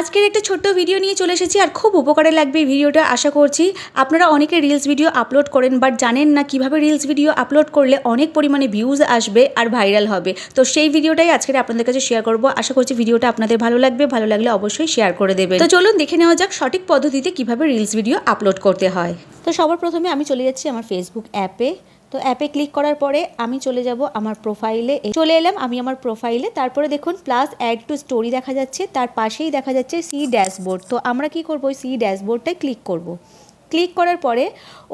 আজকের একটা ছোট্ট ভিডিও নিয়ে চলে এসেছি আর খুব উপকারে লাগবে ভিডিওটা আশা করছি। আপনারা অনেকে রিলস ভিডিও আপলোড করেন বাট জানেন না কীভাবে রিলস ভিডিও আপলোড করলে অনেক পরিমাণে ভিউজ আসবে আর ভাইরাল হবে। তো সেই ভিডিওটাই আজকে আপনাদের কাছে শেয়ার করব। আশা করছি ভিডিওটা আপনাদের ভালো লাগবে। ভালো লাগলে অবশ্যই শেয়ার করে দেবেন। তো চলুন দেখে নেওয়া যাক সঠিক পদ্ধতিতে কীভাবে রিলস ভিডিও আপলোড করতে হয়। তো সবার প্রথমে আমি চলে যাচ্ছি আমার ফেসবুক অ্যাপে তো অ্যাপে ক্লিক করার পরে আমি চলে যাব আমার প্রোফাইলে চলে এলাম আমি আমার প্রোফাইলে তারপরে দেখুন প্লাস অ্যাড টু স্টোরি দেখা যাচ্ছে। তার পাশেই দেখা যাচ্ছে সি ড্যাশবোর্ড তো আমরা কি করব? সি ড্যাশবোর্ডটায় ক্লিক করব। ক্লিক করার পরে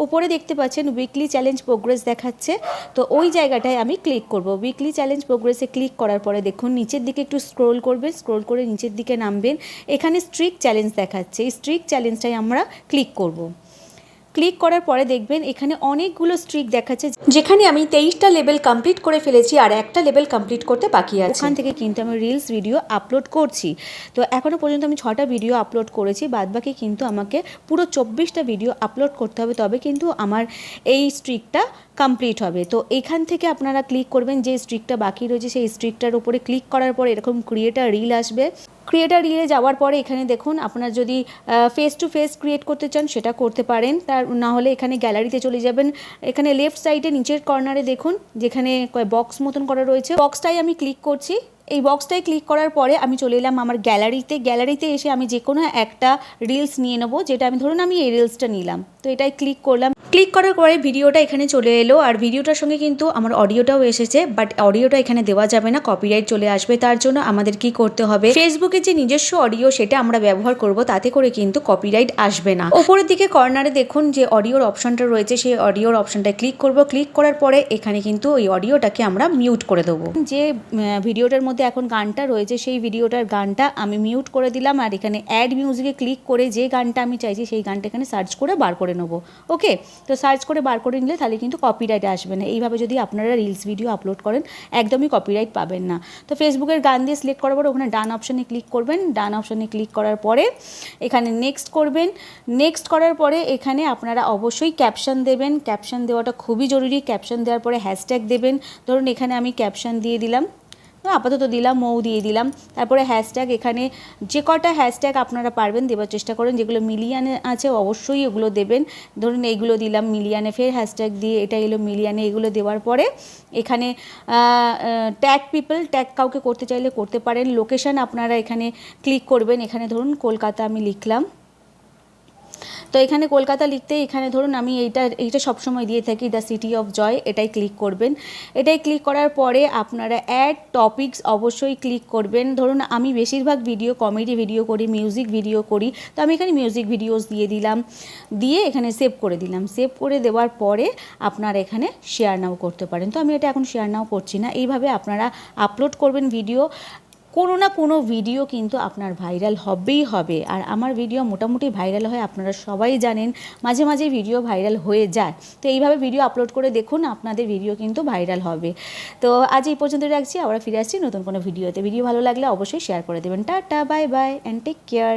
ওপরে দেখতে পাচ্ছেন উইকলি চ্যালেঞ্জ প্রোগ্রেস দেখাচ্ছে। তো ওই জায়গাটায় আমি ক্লিক করব। উইকলি চ্যালেঞ্জ প্রোগ্রেসে ক্লিক করার পরে দেখুন, নিচের দিকে একটু স্ক্রোল করবেন। স্ক্রোল করে নিচের দিকে নামবেন। এখানে স্ট্রিক চ্যালেঞ্জ দেখাচ্ছে। এই স্ট্রিক চ্যালেঞ্জটাই আমরা ক্লিক করব। ক্লিক করার পরে দেখবেন এখানে অনেকগুলো স্ট্রিক দেখাচ্ছে, যেখানে আমি তেইশটা লেভেল কমপ্লিট করে ফেলেছি আর একটা লেভেল কমপ্লিট করতে বাকি আছে। ওখান থেকে কিন্তু আমি রিলস ভিডিও আপলোড করছি। তো এখনও পর্যন্ত আমি ছটা ভিডিও আপলোড করেছি, বাদবাকি কিন্তু আমাকে পুরো চব্বিশটা ভিডিও আপলোড করতে হবে, তবে কিন্তু আমার এই স্ট্রিকটা কমপ্লিট হবে। তো এখান থেকে আপনারা ক্লিক করবেন, যে স্ট্রিকটা বাকি রয়েছে সেই স্ট্রিকটার উপরে ক্লিক করার পরে এরকম ক্রিয়েটার রিল আসবে। ক্রিয়েটার রিলে যাওয়ার পরে এখানে দেখুন, আপনার যদি ফেস টু ফেস ক্রিয়েট করতে চান, সেটা করতে পারেন। তার, না হলে এখানে গ্যালারিতে চলে যাবেন। এখানে লেফট সাইডে নিচের কর্নারে দেখুন, যেখানে বক্স মতন করা রয়েছে। বক্সটাই আমি ক্লিক করছি। এই বক্সটায় ক্লিক করার পরে আমি চলে এলাম আমার গ্যালারিতে গ্যালারিতে এসে আমি যে কোনো একটা রিলস নিয়ে নেব, যেটা আমি ধরুন আমি এই রিলসটা নিলাম। তো এটাই ক্লিক করলাম। ক্লিক করার পরে ভিডিওটা এখানে চলে এলো, আর ভিডিওটার সঙ্গে কিন্তু আমার অডিওটাও এসেছে বাট অডিওটা এখানে দেওয়া যাবে না কপিরাইট চলে আসবে, তার জন্য আমাদের কি করতে হবে? ফেসবুকে যে নিজস্ব অডিও সেটা আমরা ব্যবহার করব, তাতে করে কিন্তু কপিরাইট আসবে না। ওপরের দিকে কর্নারে দেখুন যে অডিওর অপশনটা রয়েছে, সেই অডিওর অপশনটায় ক্লিক করব। ক্লিক করার পরে এখানে কিন্তু ওই অডিওটাকে আমরা মিউট করে দেবো। যে ভিডিওটার মধ্যে এখন গানটা রয়েছে, সেই ভিডিওটার গানটা আমি মিউট করে দিলাম আর এখানে অ্যাড মিউজিকে ক্লিক করে যে গানটা আমি চাইছি সেই গানটা এখানে সার্চ করে বার করে নেব ওকে তো সার্চ করে বার করে নিলে তাহলে কিন্তু কপিরাইট আসবে না। এইভাবে যদি আপনারা রিলস ভিডিও আপলোড করেন, একদমই কপিরাইট পাবেন না। তো ফেসবুকের গান দিয়ে সিলেক্ট করার পরে ওখানে ডান অপশানে ক্লিক করবেন। ডান অপশানে ক্লিক করার পরে এখানে নেক্সট করবেন। নেক্সট করার পরে এখানে আপনারা অবশ্যই ক্যাপশন দেবেন। ক্যাপশন দেওয়াটা খুবই জরুরি। ক্যাপশন দেওয়ার পরে হ্যাশট্যাগ দেবেন। ধরুন এখানে আমি ক্যাপশন দিয়ে দিলাম। আপাতত দিলাম, মৌ দিয়ে দিলাম। তারপরে হ্যাশট্যাগ এখানে যে কটা হ্যাশট্যাগ আপনারা পারবেন দেওয়ার চেষ্টা করেন, যেগুলো মিলিয়ানে আছে অবশ্যই ওগুলো দেবেন। ধরুন এইগুলো দিলাম মিলিয়ানে ফের হ্যাশট্যাগ দিয়ে এটা এলো মিলিয়ানে এগুলো দেওয়ার পরে এখানে ট্যাগ পিপল ট্যাগ কাউকে করতে চাইলে করতে পারেন। লোকেশান আপনারা এখানে ক্লিক করবেন। এখানে ধরুন, কলকাতা আমি লিখলাম। তো এখানে কলকাতা লিখতে এখানে ধরুন আমি এইটা এইটা সবসময় দিয়ে থাকি দ্য সিটি অফ জয় এটাই ক্লিক করবেন। এটাই ক্লিক করার পরে আপনারা অ্যাড টপিকস অবশ্যই ক্লিক করবেন। ধরুন আমি বেশিরভাগ ভিডিও কমেডি ভিডিও করি মিউজিক ভিডিও করি, তো আমি এখানে মিউজিক ভিডিওস দিয়ে দিলাম। দিয়ে এখানে সেভ করে দিলাম। সেভ করে দেওয়ার পরে আপনারা এখানে শেয়ার নাও করতে পারেন। তো আমি এটা এখন শেয়ার নাও করছি না। এইভাবে আপনারা আপলোড করবেন ভিডিও কোনো না কোনো ভিডিও কিন্তু আপনার ভাইরাল হবেই হবে। আর আমার ভিডিও মোটামুটি ভাইরাল হয়, আপনারা সবাই জানেন, মাঝে মাঝে ভিডিও ভাইরাল হয়ে যায়। তো এইভাবে ভিডিও আপলোড করে দেখুন, আপনাদের ভিডিও কিন্তু ভাইরাল হবে। তো আজ এই পর্যন্ত রাখছি, আবার ফিরে আসছি নতুন কোনো ভিডিওতে ভিডিও ভালো লাগলে অবশ্যই শেয়ার করে দেবেন। Tata bye bye and take care